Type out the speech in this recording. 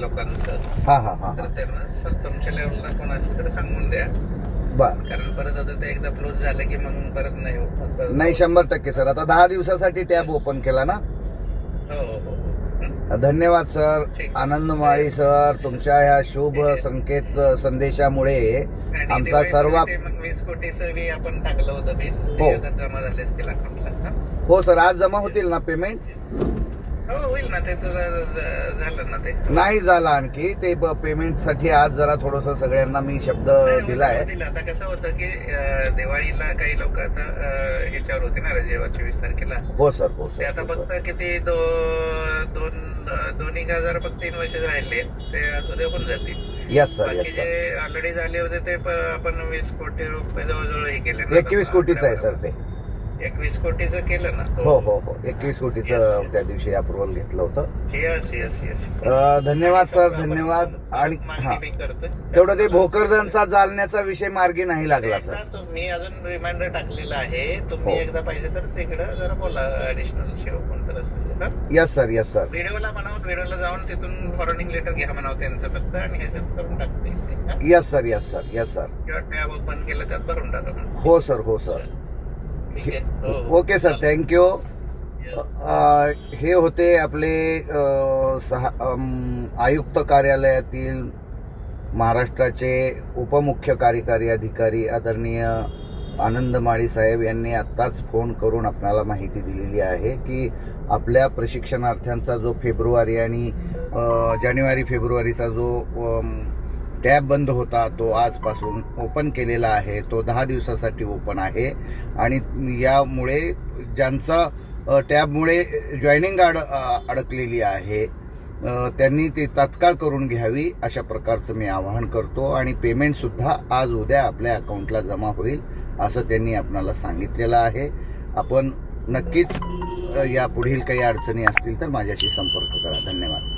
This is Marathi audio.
लोकांचं. हा हा हा तर त्यांना सर तुमच्या लेवलला कोण असेल तर सांगून द्या. बर. कारण परत आता ते एकदा क्लोज झालं की मग परत नाही परत- शंभर टक्के सर. आता दहा दिवसासाठी टॅब ओपन केला ना? हो हो हो. हं? धन्यवाद सर. ठीक. आनंद माळी सर. तुमच्या ह्या शुभ संकेत संदेशामुळे आणि आमचा सर्व मग वीस कोटीचं बी आपण टाकलं होतं बिल. हो. ते आता जमा झाले असतील अकाउंटला हो सर. आज जमा होतील ना पेमेंट हो होईल ना ते तर झालं ना ते. नाही झालं आणखी. ते पेमेंटसाठी आज जरा थोडस सगळ्यांना मी शब्द दिलाय. दिला. आता कसं होतं की अं, दिवाळीला काही लोक आता अं, ह्याच्यावर होते ना रजेवर चोवीस तारखेला. हो सर. हो ते सर आता हो, फक्त किती दो दोन अं, दोन एक हजार फक्त इन्व्हेस्ट राहिले. ते आज उद्या होऊन जातील. यस सर बाकी यस जे सर ऑलरेडी झाले होते ते प- आपण वीस कोटी रुपये जवळजवळ हे केले ना. एकवीस कोटीचं आहे सर ते. एकवीस कोटीचं केलं ना हो हो हो. एकवीस कोटीचं त्या दिवशी अप्रुव्हल घेतलं होतं. येस येस येस अं, धन्यवाद सर धन्यवाद. आणि हा. करतोय. तेवढं ते भोकरदनचा जालन्याचा विषय मार्गी नाही लागला सर एकदा तुम्ही अजून रिमाइंडर टाकलेला आहे. तुम्ही हो. एकदा पाहिजे तर तिकडं जरा बोला. ऍडिशनल शेव कोण तर. असेल? यस सर यस सर व्हिडिओला म्हणावं व्हिडिओला जाऊन तिथून फॉरवर्डिंग लेटर घ्या म्हणावं त्यांचं फक्त आणि ह्याच्यात करून टाकते. हा? Yes sir yes sir yes sir किंवा टॅब ओपन केलं त्यात भरून टाका. म्हणून. हो सर हो सर ठीक आहे हो, हो. Okay sir thank you. हे होते आपले सहा आयुक्त कार्यालयातील महाराष्ट्राचे उपमुख्य कार्यकारी अधिकारी आदरणीय आनंद माळी साहेब यांनी आत्ताच फोन करून आपल्याला माहिती दिलेली आहे की आपल्या प्रशिक्षणार्थ्यांचा जो फेब्रुवारी आणि जानेवारी फेब्रुवारीचा जो टॅब बंद होता तो आजपासून ओपन केलेला आहे. तो दहा दिवसासाठी ओपन आहे. आणि यामुळे ज्यांचा टॅबमुळे जॉईनिंग अड अडकलेली आहे त्यांनी ती तात्काळ करून घ्यावी अशा प्रकारचं मी आवाहन करतो. आणि पेमेंटसुद्धा आज उद्या आपल्या अकाउंटला जमा होईल असं त्यांनी आपणाला सांगितलेलं आहे. आपण नक्कीच या पुढील काही अडचणी असतील तर माझ्याशी संपर्क करा. धन्यवाद.